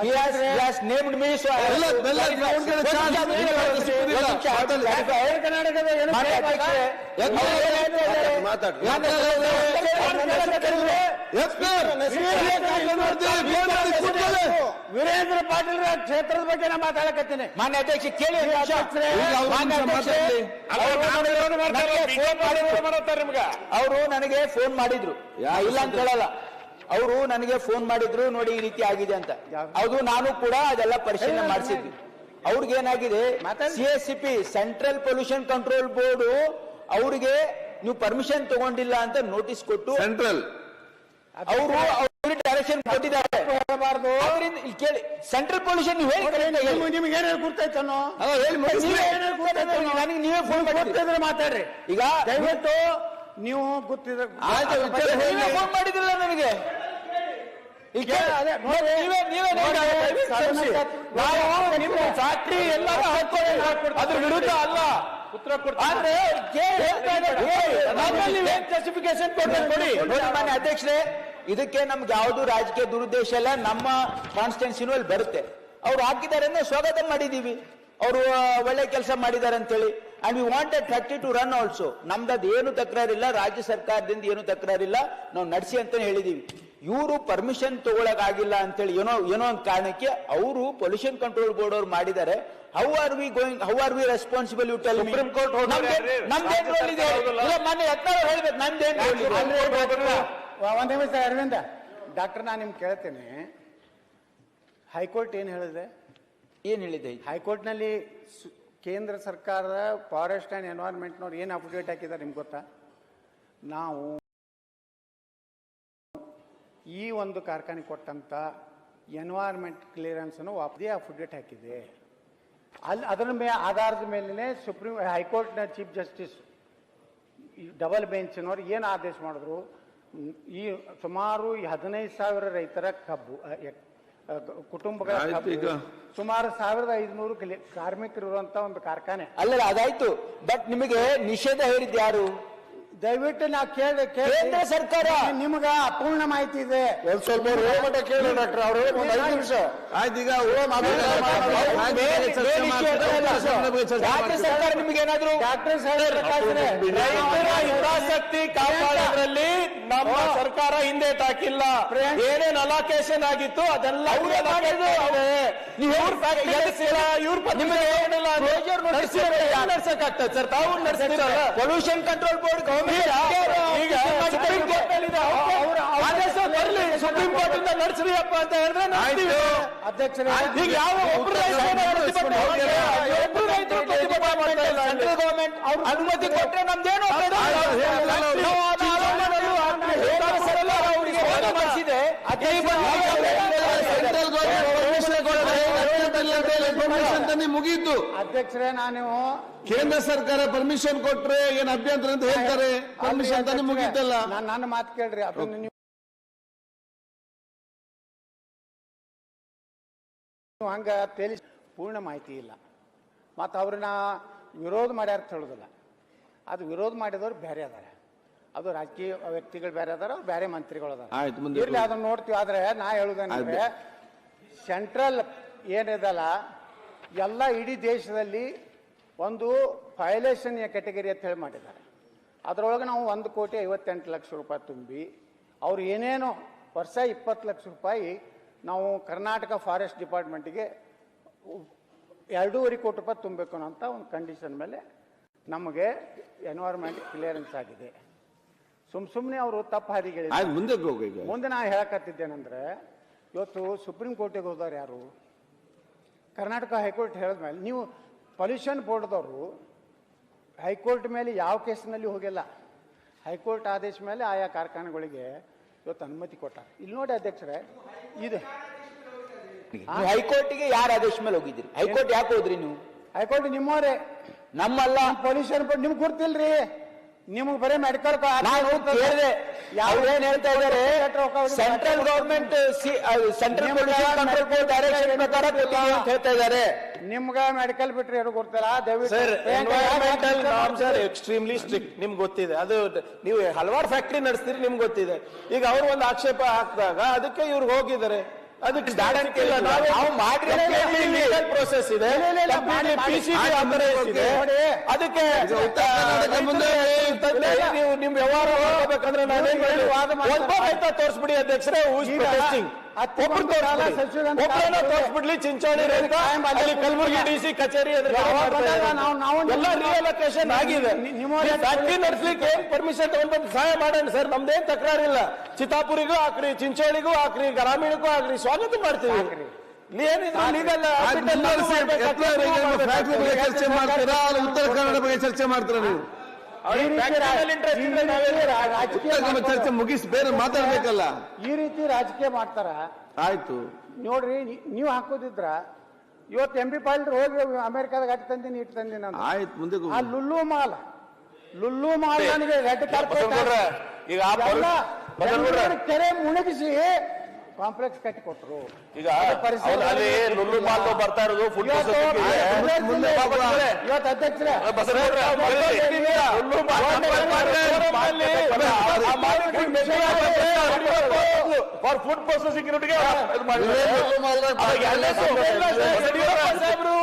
He has, he has named me, so I- ಎಲ್ಲ- ಎಲ್ಲ ಗ್ರೌಂಡ್ಗಳ charge. ಮಾತಾಡಿ. ಕರ್ನಾಟಕದ ಏನು. ವೀರೇಂದ್ರ ಪಾಟೀಲ್ ಕ್ಷೇತ್ರದ ಬಗ್ಗೆ ನಾ ಮಾತಾಡಕತ್ತೀನಿ. ಮಾನ್ಯ ಅಧ್ಯಕ್ಷ ಕೇಳಿ ಅವ್ರು ನನಗೆ ಫೋನ್ ಮಾಡಿದ್ರು ಅವರು ನನಗೆ ಫೋನ್ ಮಾಡಿದ್ರು. ನಾ ಇಲ್ಲ ಅಂತ ಹೇಳಲ್ಲ. ಅವರು ನನಗೆ ಫೋನ್ ಮಾಡಿದ್ರು ನೋಡಿ ಈ ರೀತಿ ಆಗಿದೆ ಅಂತ. ಅದು ನಾನು ಕೂಡ ಅದೆಲ್ಲ ಪರಿಶೀಲನೆ ಮಾಡಿಸಿದ್ವಿ. ಅವ್ರಿಗೆ ಏನಾಗಿದೆ? C S C P central pollution control board ಅವ್ರಿಗೆ ನೀವು ಪರ್ಮಿಷನ್ ತಗೊಂಡಿಲ್ಲ ಅಂತ ನೋಟಿಸ್ ಕೊಟ್ಟು ಸೆಂಟ್ರಲ್ ಅವರು ಅವ್ರಿಗೆ ಡೈರೆಕ್ಷನ್ ಕೊಟ್ಟಿದ್ದಾರೆ. ಅದರಿಂದ ಇಲ್ಲಿ ಕೇಳಿ ಸೆಂಟ್ರಲ್ ಪೊಲ್ಯೂಷನ್ ನೀವು ಹೇಳಿ. ನಿಮ್ಗೆ ಏನೇನು ಹೇಳಿ ನೀವೇ ನನಗೆ ನೀವೇ ಫೋನ್ ಗೊತ್ತಿದ್ರೆ ಮಾತಾಡ್ರಿ. ಈಗ ದಯವಿಟ್ಟು ನೀವು ಗೊತ್ತಿದ್ರೆ ಫೋನ್ ಮಾಡಿದ್ರಲ್ಲ ಫ್ಯಾಕ್ಟ್ರಿ ಎಲ್ಲರೂ ನೀವೇ ಅದ್ರ ವಿರುದ್ಧ ಅಲ್ಲ. ಉತ್ತರ ಕೊಡಿ ಮಾನ್ಯ ಅಧ್ಯಕ್ಷರೇ ಇದಕ್ಕೆ ನಮ್ಗೆ ಯಾವ್ದು ರಾಜಕೀಯ ದುರುದ್ದೇಶ ಇಲ್ಲ. ನಮ್ಮ ಕಾನ್ಸ್ಟಿಟ್ಯೂನ್ಸಿನಲ್ಲಿ ಬರುತ್ತೆ. ಅವ್ರು ಹಾಕಿದ್ದಾರೆ ಅಂದ್ರೆ ಸ್ವಾಗತ ಮಾಡಿದೀವಿ. ಅವರು ಒಳ್ಳೆ ಕೆಲಸ ಮಾಡಿದ್ದಾರೆ ಅಂತೇಳಿ. And we wanted thirty two run also ನಮ್ದು ಏನು ತಕರಾರಿಲ್ಲ. ರಾಜ್ಯ ಸರ್ಕಾರದಿಂದ ಏನು ತಕರಾರಿಲ್ಲ. ನಾವು ನಡೆಸಿ ಅಂತ ಹೇಳಿದೀವಿ. ಇವರು ಪರ್ಮಿಷನ್ ತಗೊಳಕ್ ಅಂತೇಳಿ ಏನೋ ಏನೋ ಒಂದು ಕಾರಣಕ್ಕೆ ಅವರು ಪೊಲ್ಯೂಷನ್ ಕಂಟ್ರೋಲ್ ಬೋರ್ಡ್ ಅವ್ರು ಮಾಡಿದ್ದಾರೆ. How are we going how are we responsible you tell supreme court? ನಮ್ದೇನ್ ರೋಲ್ ಇದೆ? ಹೌದಲ್ಲ? ಇಲ್ಲ ಮೊನ್ನೆ ಯತ್ನಾಳ್ ಹೇಳ್ಬೇಕು ನಮ್ದೇನ್ ರೋಲ್ ಇದೆ? ಒಂದ್ ನಿಮಿಷ ಅರವಿಂದ. ಡಾಕ್ಟರ್ ನಾನು ನಿಮ್ಗೆ ಕೇಳ್ತೇನೆ. ಹೈಕೋರ್ಟ್ ಏನು ಹೇಳಿದೆ? ಏನು ಹೇಳಿದೆ? ಹೈಕೋರ್ಟ್ನಲ್ಲಿ ಸು- ಕೇಂದ್ರ ಸರ್ಕಾರದ ಫಾರೆಸ್ಟ್ ಆ್ಯಂಡ್ ಎನ್ವೈರ್ಮೆಂಟ್ನವ್ರು ಏನು ಅಪ್ಡೇಟ್ ಹಾಕಿದ್ದಾರೆ ನಿಮ್ಗೆ ಗೊತ್ತಾ? ನಾವು ಈ ಒಂದು ಕಾರ್ಖಾನೆ ಕೊಟ್ಟಂಥ ಎನ್ವೈರ್ಮೆಂಟ್ ಕ್ಲಿಯರೆನ್ಸನ್ನು ವಾಪದೇ ಅಫಿಡೇಟ್ ಹಾಕಿದೆ. ಅಲ್ಲಿ ಅದರ ಮೇ ಆಧಾರದ ಮೇಲೆ ಸುಪ್ರೀಂ ಹೈಕೋರ್ಟ್ನ ಚೀಫ್ ಜಸ್ಟಿಸ್ ಡಬಲ್ ಬೆಂಚಿನವ್ರು ಏನು ಆದೇಶ ಮಾಡಿದ್ರು? ಈ ಸುಮಾರು ಹದಿನೈದು ಸಾವಿರ ರೈತರ ಕಬ್ಬು ಕುಟುಂಬಗಳ ಸುಮಾರು ಸಾವಿರದ ಐದುನೂರು ಕಾರ್ಮಿಕರು ಇರುವಂತ ಒಂದು ಕಾರ್ಖಾನೆ. ಅಲ್ಲ ಅದಾಯ್ತು. ಬಟ್ ನಿಮಗೆ ನಿಷೇಧ ಹೇಳಿದ್ ಯಾರು? ದಯವಿಟ್ಟು ನಾ ಕೇಳಿ ಕೇಂದ್ರ ಸರ್ಕಾರ. ನಿಮ್ಗ ಅಪೂರ್ಣ ಮಾಹಿತಿ ಇದೆ. ಒಂದ್ ಸ್ವಲ್ಪ ಹೋಗ್ಮಟ ಕೇಳಿ ಡಾಕ್ಟರ್. ಅವ್ರು ಒಂದ್ ಐದು ನಿಮಿಷ. ಆಯ್ತು ಈಗ ಓಂ ಆಮೇಲೆ ಆಯ್ತು, ಬೇರೆ ಚರ್ಚೆ ಮಾಡ್ತಾರೆ. ರಾಜ್ಯ ಸರ್ಕಾರ ನಿಮಗೆ ಏನಾದ್ರು ಡಾಕ್ಟರ್ ರೈತರ ಹಿತಾಸಕ್ತಿ ಕಾಪಾಡೋದ್ರಲ್ಲಿ ನಮ್ಮ ಸರ್ಕಾರ ಹಿಂದೆ ತಾಕಿಲ್ಲ. ಏನೇನ್ ಅಲಾಕೇಶನ್ ಆಗಿತ್ತು ಅದೆಲ್ಲ ಪೊಲ್ಯೂಷನ್ ಕಂಟ್ರೋಲ್ ಬೋರ್ಡ್ ಈಗ ಸುಪ್ರೀಂ ಕೋರ್ಟ್ ಇದೆ. ಆದೇಶ ಬರ್ಲಿ. ಸುಪ್ರೀಂ ಕೋರ್ಟ್ ಇಂದ ನಡೆಸ್ರಿ ಅಪ್ಪ ಅಂತ ಹೇಳಿದ್ರೆ. ಅಧ್ಯಕ್ಷರೇ ಈಗ ಯಾವ ಒಬ್ರು? ಒಬ್ರು ರೈತರು ಪ್ರತಿಭಟನೆ ಮಾಡ್ತಾ ಇಲ್ಲ. ಸೆಂಟ್ರಲ್ ಗವರ್ಮೆಂಟ್ ಅವ್ರು ಅನುಮತಿ ಕೊಟ್ರೆ ನಮ್ದೇನು ಬೇಡ. ಆಯ್ತು, ಹೇಳಿಲ್ಲ ಅವ್ರು. ನಾವು ಅದು ಆಲೋಚನೆ ಮಾಡೋದು ಆಗ್ತದೆ. ಕೇಂದ್ರ ಸರ್ಕಾರ ಅವ್ರಿಗೆ ಮನವಿ ಮಾಡಿಸಿದೆ. ಈ ಬಗ್ಗೆ ಸೆಂಟ್ರಲ್ ಪರ್ಮಿಷನ್ ತಾನೇ ಮುಗೀತು. ಅಧ್ಯಕ್ಷರೇ ನಾನು ಕೇಂದ್ರ ಸರ್ಕಾರ ಪರ್ಮಿಷನ್ ಕೊಟ್ರೆ ಏನ್ ಅಭ್ಯಂತರ ಅಂತ ಹೇಳ್ತಾರೆ? ಪರ್ಮಿಷನ್ ತಾನೇ ಮುಗೀತಲ್ಲ? ನಾನು ನನ್ನ ಮಾತು ಕೇಳ್ರಿ ಅದನ್ನ ನೀವು ಹಂಗ ತೇಲಿ ಪೂರ್ಣ ಮಾಹಿತಿ ಇಲ್ಲ. ಮತ್ತು ಅವ್ರನ್ನ ವಿರೋಧ ಮಾಡ್ಯಾರ ಅಂತ ಹೇಳೋದಿಲ್ಲ. ಅದು ವಿರೋಧ ಮಾಡಿದವ್ರು ಬೇರೆ ಅದಾರ. ಅದು ರಾಜಕೀಯ ವ್ಯಕ್ತಿಗಳು ಬೇರೆ ಅದಾರ ಬೇರೆ ಮಂತ್ರಿಗಳು ಅದಾರ. ಇರ್ಲಿ ಅದನ್ನ ನೋಡ್ತೀವಿ ಆದ್ರೆ ನಾ ಹೇಳುದೇನಂದ್ರೆ ಸೆಂಟ್ರಲ್ ಏನಿದಲ್ಲ ಎಲ್ಲ ಇಡೀ ದೇಶದಲ್ಲಿ ಒಂದು ಫೈಲೇಷನ್ ಕ್ಯಾಟಗರಿ ಅಂತ ಹೇಳಿ ಮಾಡಿದ್ದಾರೆ. ಅದರೊಳಗೆ ನಾವು ಒಂದು ಕೋಟಿ ಐವತ್ತೆಂಟು ಲಕ್ಷ ರೂಪಾಯಿ ತುಂಬಿ ಅವ್ರು ಏನೇನೋ ವರ್ಷ ಇಪ್ಪತ್ತು ಲಕ್ಷ ರೂಪಾಯಿ ನಾವು ಕರ್ನಾಟಕ ಫಾರೆಸ್ಟ್ ಡಿಪಾರ್ಟ್ಮೆಂಟಿಗೆ ಎರಡೂವರೆ ಕೋಟಿ ರೂಪಾಯಿ ತುಂಬಬೇಕು ಅಂತ ಒಂದು ಕಂಡೀಷನ್ ಮೇಲೆ ನಮಗೆ ಎನ್ವೈರ್ಮೆಂಟ್ ಕ್ಲಿಯರೆನ್ಸ್ ಆಗಿದೆ. ಸುಮ್ ಸುಮ್ಮನೆ ಅವರು ತಪ್ಪು ಹಾದಿಗೆ ಮುಂದೆ ಮುಂದೆ ನಾ ಹೇಳಕತ್ತಿದ್ದೇನೆಂದ್ರೆ ಇವತ್ತು ಸುಪ್ರೀಂ ಕೋರ್ಟಿಗೆ ಹೋದವ್ರು ಯಾರು? ಕರ್ನಾಟಕ ಹೈಕೋರ್ಟ್ ಹೇಳಿದ್ಮೇಲೆ ನೀವು ಪೊಲ್ಯೂಷನ್ ಬೋರ್ಡ್ದವರು ಹೈಕೋರ್ಟ್ ಮೇಲೆ ಯಾವ ಕೇಸಿನಲ್ಲಿ ಹೋಗಿಲ್ಲ. ಹೈಕೋರ್ಟ್ ಆದೇಶ ಮೇಲೆ ಆಯಾ ಕಾರ್ಖಾನೆಗಳಿಗೆ ಇವತ್ತು ಅನುಮತಿ ಕೊಟ್ಟಾರೆ. ಇಲ್ಲಿ ನೋಡಿ ಅಧ್ಯಕ್ಷರೇ ಇದು ನೀವು ಹೈಕೋರ್ಟಿಗೆ ಯಾರ ಆದೇಶ ಮೇಲೆ ಹೋಗಿದ್ದೀರಿ? ಹೈಕೋರ್ಟ್ ಯಾಕೆ ಹೋದ್ರಿ ನೀವು? ಹೈಕೋರ್ಟ್ ನಿಮ್ಮವರೇ. ನಮ್ಮಲ್ಲ. ಪೊಲ್ಯೂಷನ್ ಬೋರ್ಡ್ ನಿಮ್ಗೆ ರೀ ನಿಮಗೆ ಬರೀ ಮೆಡಿಕಲ್ ಕೇಳಿದೆ. ಅವ್ರೇನ್ ಹೇಳ್ತಾ ಇದ್ದಾರೆ? Central government central control direction ಪ್ರಕಾರ ಅಂತ ಹೇಳ್ತಾ ಇದ್ದಾರೆ. ನಿಮ್ಗೆ ಮೆಡಿಕಲ್ ಬಿಟ್ರೆ ಏನು ಗೊತ್ತಿಲ್ಲ? ದಯವಿಟ್ಟು sir Priyanka, environmental norms are extremely strict ನಿಮ್ಗೆ ಗೊತ್ತಿದೆ. ಅದು ನೀವು ಹಲವಾರು ಫ್ಯಾಕ್ಟ್ರಿ ನಡೆಸ್ತೀರಿ ನಿಮ್ಗೆ ಗೊತ್ತಿದೆ. ಈಗ ಅವ್ರು ಒಂದು ಆಕ್ಷೇಪ ಹಾಕಿದಾಗ ಅದಕ್ಕೆ ಇವ್ರು ಹೋಗಿದ್ದಾರೆ. ಅದಕ್ಕೆ ಇಲ್ಲ ನಾವು ಮಾಡ್ರಿ. ಪ್ರೋಸೆಸ್ ಇದೆ. ಅದಕ್ಕೆ ನೀವು ನಿಮ್ ವ್ಯವಹಾರ? ಒಬ್ಬ ರೈತ ತೋರಿಸ್ಬಿಡಿ ಅಧ್ಯಕ್ಷರೇ ತೋರಿಸ್ಬಿಡ್ಲಿ ಚಿಂಚೋಳಿ ಅಲ್ಲಿ ಕಲಬುರಗಿ ಡಿಸಿ ಕಚೇರಿ ಎಲ್ಲ ರಿಯಲೊಕೇಶನ್ ಆಗಿದೆ. ಫ್ಯಾಕ್ಟ್ರಿ ನಡೆಸ್ಲಿಕ್ಕೆ ಏನ್ ಪರ್ಮಿಷನ್ ತಗೊಂಡ್ಬಂದು ಸಹಾಯ ಮಾಡೋಣ ಸರ್? ನಮ್ದೇನ್ ತಕರಾರಿಲ್ಲ. ಚಿತ್ತಾಪುರಿಗೂ ಹಾಕ್ರಿ ಚಿಂಚೋಳಿಗೂ ಹಾಕ್ರಿ ಗ್ರಾಮೀಣಕ್ಕೂ ಹಾಕ್ರಿ ಸ್ವಾಗತ ಮಾಡ್ತೀವಿ. ಚರ್ಚೆ ಮಾಡ್ತೀರಾ? ಉತ್ತರ ಕನ್ನಡ ಬಗ್ಗೆ ಚರ್ಚೆ ಮಾಡ್ತೀರಾ ನೀವು? ಚರ್ಚೆ ಮುಗಿಸಿ ಬೇರೆ ಮಾತಾಡ್ಬೇಕಲ್ಲ. ಈ ರೀತಿ ರಾಜಕೀಯ ಮಾಡ್ತಾರ. ಆಯ್ತು. ನೋಡ್ರಿ ನೀವು ಹಾಕೋದಿದ್ರ ಇವತ್ತು ಎಂ ಬಿ ಪಾಲ್ರು ಹೋಗಿ ಅಮೆರಿಕಾದಾಗ ಅಟ್ ತಂದಿನಿ ಇಟ್ ತಂದಿನ ಅಂತ. ಆಯ್ತು ಮುಂದೆ ಹೋಗು. ಆ ಲುಲ್ಲು ಮಾಲ್ ಲುಲ್ಲು ಮಾಲ್ ನನಗೆ ರೆಡ್ ಕಾರ್ಪೆಟ್ ಈಗ ಕೆರೆ ಮುಳುಗಿಸಿ ಕಾಂಪ್ಲೆಕ್ಸ್ ಕಟ್ಟಿ ಕೊಟ್ಟರು ಈಗ ಅವ್ರು ಅಲ್ಲಿ ಲುಲ್ಲು ಮಾಲ್ ಬರ್ತಾ ಇರೋದು ಫುಡ್ ಇವತ್ತು ಫಾರ್ ಪ್ರೊಸೆಸಿಂಗ್ ಯೂನಿಟ್ಗೆ ಇದು ಮಾಡಿದ್ದಾರೆ. ಅವಾಗ ಯಡಿಯೂರಪ್ಪ ಸಾಹೇಬ್ರು.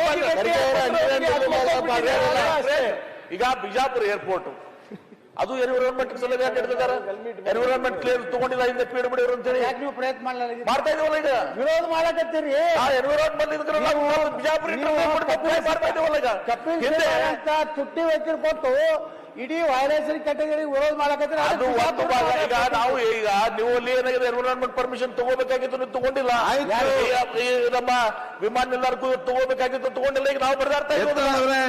ಹೋಗಿ ಗಟ್ಟಿ. ಈಗ ಬಿಜಾಪುರ ಏರ್ಪೋರ್ಟ್. ಅದು ಎನ್ವಿರಾನ್ಮೆಂಟ್ ಸಲಹೆ ನಡೆದಿದ್ದಾರೆ ಎನ್ವಿರಾನ್ಮೆಂಟ್ ಕ್ಲಿಯರ್ ತಗೊಂಡಿಲ್ಲ ಹಿಂದೆ ಪೀಡ್ ಬಿಡಿದ್ರು ಅಂತ ಹೇಳಿ. ಯಾಕೆ ನೀವು ಪ್ರಯತ್ನ ಮಾಡ್ತಾ ಇದೀವಲ್ಲ ಈಗ? ವಿರೋಧ ಮಾಡಕತ್ತೀರಿ. ಆ ಎನ್ವಿರಾನ್ಮೆಂಟ್ ಇದ್ರೆ ನಾವು ಬಿಜಾಪುರ ಮಾಡ್ತಾ ಇದೀವಲ್ಲ ಈಗ? ಹಿಂದೆ ಅಂತ ತುಟ್ಟಿ ವೈದ್ಯರು ಕೊಟ್ಟು ಇಡೀ ವೈರಸ್ ಕೆಟಗರಿ ವಿರೋಧ ಮಾಡಕತ್ತೀರಿ. ಅದು ಒಂದು ಭಾಗ. ಈಗ ನಾವು ಈಗ ನೀವು ಅಲ್ಲಿ ಏನಾಗಿದೆ ಎನ್ವಿರಾನ್ಮೆಂಟ್ ಪರ್ಮಿಷನ್ ತಗೋಬೇಕಾಗಿತ್ತು ನೀವು ತಗೊಂಡಿಲ್ಲ. ನಮ್ಮ ವಿಮಾನ ನಿಲ್ದಾಣಕ್ಕೂ ತಗೋಬೇಕಾಗಿತ್ತು ತಗೊಂಡಿಲ್ಲ. ಈಗ ನಾವು ಬಡದಾಡ್ತಾ ಇದ್ದೀವಿ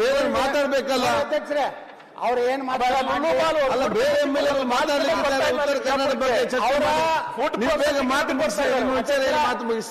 ಬೇರೆ ಮಾತಾಡ್ಬೇಕಲ್ಲ. ಅಧ್ಯಕ್ಷರೇ ಅವ್ರು ಏನ್ ಅಲ್ಲ ಬೇರೆ ಎಂ ಎಲ್ ಮಾತಾಡ್ಲಿಕ್ಕೆ ಉತ್ತರ ಕನ್ನಡ ಬಗ್ಗೆ ಮಾತು ಮುಗಿಸಿ.